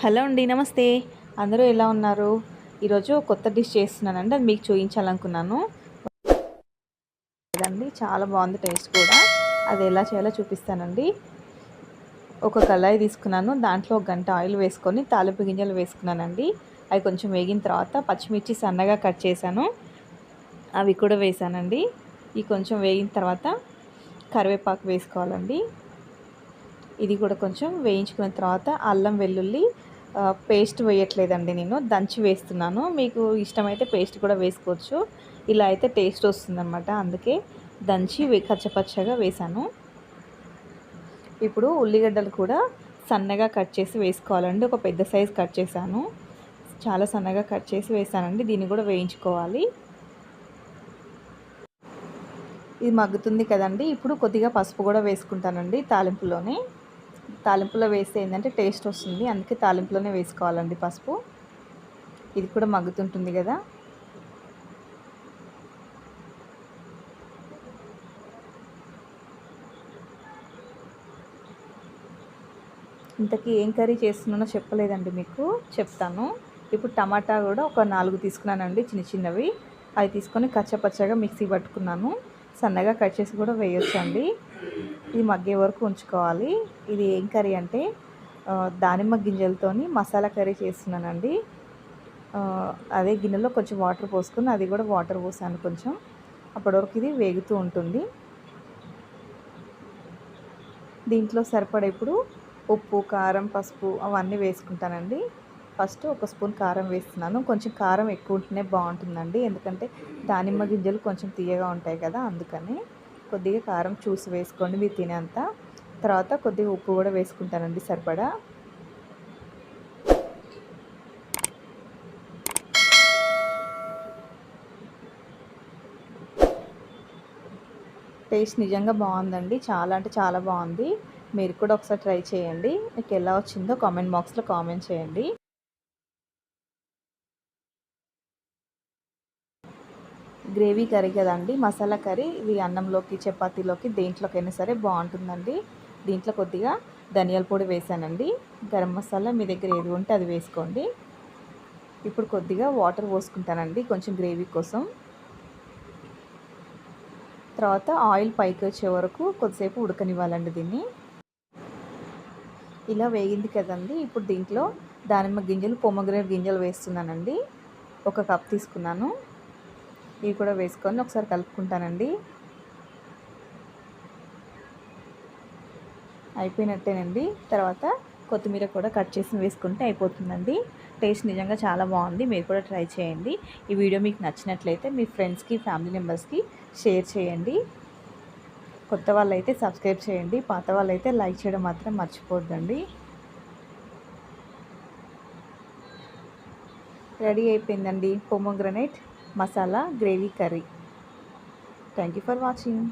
Hello అండి నమస్తే. అందరూ ఎలా ఉన్నారు? ఈరోజు కొత్త డిష్ చేస్తున్నానండి అది మీకు చూపించాలనుకున్నాను. అండి చాలా బాగుంది టేస్ట్ కూడా. అది ఎలా చేయాలో చూపిస్తానండి. ఒక కళాయి తీసుకున్నాను దాంట్లో ఒక గంట ఆయిల్ వేసుకొని తాలింపు గింజలు వేసుకున్నానండి. అవి కొంచెం వేగిన తర్వాత పచ్చిమిర్చి సన్నగా కట్ చేశాను. అవి కూడా వేసానండి ఇవి కొంచెం వేగిన తర్వాత కరివేపాకు వేసుకోవాలండి. ఇది కూడా కొంచెం వేయించుకున్న తర్వాత అల్లం వెల్లుల్లి పేస్ట్ వేయట్లేదండి నేను దంచి వేస్తున్నాను. మీకు ఇష్టమైతే పేస్ట్ కూడా వేసుకోవచ్చు. ఇలా అయితే టేస్ట్ వస్తుందన్నమాట అందుకే దంచి కచ్చపచ్చగా వేసాను ఇప్పుడు ఉల్లిగడ్డలు కూడా సన్నగా కట్ చేసి వేసుకోవాలండి ఒక పెద్ద సైజ్ కట్ చేశాను. చాలా సన్నగా కట్ చేసి వేసానండి దీన్ని కూడా వేయించుకోవాలి. ఇది మగ్గుతుంది కదండి ఇప్పుడు కొద్దిగా పసుపు కూడా వేసుకుంటానండి తాలింపులోనే. తాలింపులో వేస్తే ఏంటంటే టేస్ట్ వస్తుంది. అందుకే తాలింపులోనే వేసుకోవాలండి పసుపు. ఇది కూడా మగ్గుతుంటుంది కదా. ఇంతకీ ఏం కర్రీ చేస్తున్నానో చెప్పలేదండి మీకు. చెప్తాను. ఇప్పుడు టమాటా కూడా ఒక నాలుగు తీసుకున్నానండి చిన్న చిన్నవి. అవి తీసుకొని కచ్చపచ్చగా మిక్సీ పట్టుకున్నాను. సన్నగా కట్ చేసి కూడా వేయొచ్చండి. ఇది మగ్గే వరకు ఉంచుకోవాలి. ఇది ఏం కర్రీ అంటే దానిమ్మ గింజలతోని మసాలా కర్రీ చేస్తున్నానండి. అదే గిన్నెలో కొంచెం వాటర్ పోసుకుని అది కూడా వాటర్ పోసాను కొంచెం. అప్పటి వరకు ఇది వేగుతూ ఉంటుంది. దీంట్లో సరిపడే ఇప్పుడు ఉప్పు కారం పసుపు అవన్నీ వేసుకుంటానండి. ఫస్ట్ ఒక స్పూన్ కారం వేస్తున్నాను. కొంచెం కారం ఎక్కువ ఉంటేనే బాగుంటుందండి. ఎందుకంటే దానిమ్మ గింజలు కొంచెం తీయగా ఉంటాయి కదా అందుకని. కొద్దిగా కారం చూసి వేసుకోండి మీరు తినేంత. తర్వాత కొద్దిగా ఉప్పు కూడా వేసుకుంటానండి సరిపడా. టేస్ట్ నిజంగా బాగుందండి చాలా అంటే చాలా బాగుంది. మీరు కూడా ఒకసారి ట్రై చేయండి. మీకు ఎలా వచ్చిందో కామెంట్ బాక్స్లో కామెంట్ చేయండి. గ్రేవీ కర్రీ కదండి మసాలా కర్రీ. ఇది అన్నంలోకి చపాతీలోకి దేంట్లోకైనా సరే బాగుంటుందండి. దీంట్లో కొద్దిగా ధనియాల పొడి వేసానండి. గరం మసాలా మీ దగ్గర ఏది ఉంటే అది వేసుకోండి. ఇప్పుడు కొద్దిగా వాటర్ పోసుకుంటానండి కొంచెం గ్రేవీ కోసం. తర్వాత ఆయిల్ పైకి వచ్చే వరకు కొద్దిసేపు ఉడకనివ్వాలండి దీన్ని. ఇలా వేగింది కదండి ఇప్పుడు దీంట్లో దానిమ్మ గింజలు పొమ్మగ్రేట్ గింజలు వేస్తున్నానండి. ఒక కప్ తీసుకున్నాను. ఇవి కూడా వేసుకొని ఒకసారి కలుపుకుంటానండి. అయిపోయినట్టేనండి. తర్వాత కొత్తిమీర కూడా కట్ చేసి వేసుకుంటే అయిపోతుందండి. టేస్ట్ నిజంగా చాలా బాగుంది. మీరు కూడా ట్రై చేయండి. ఈ వీడియో మీకు నచ్చినట్లయితే మీ ఫ్రెండ్స్కి ఫ్యామిలీ మెంబర్స్కి షేర్ చేయండి. కొత్త వాళ్ళైతే సబ్స్క్రైబ్ చేయండి. పాత వాళ్ళైతే లైక్ చేయడం మాత్రం మర్చిపోద్దండి. రెడీ అయిపోయిందండి. Pomegranate masala gravy curry. Thank you for watching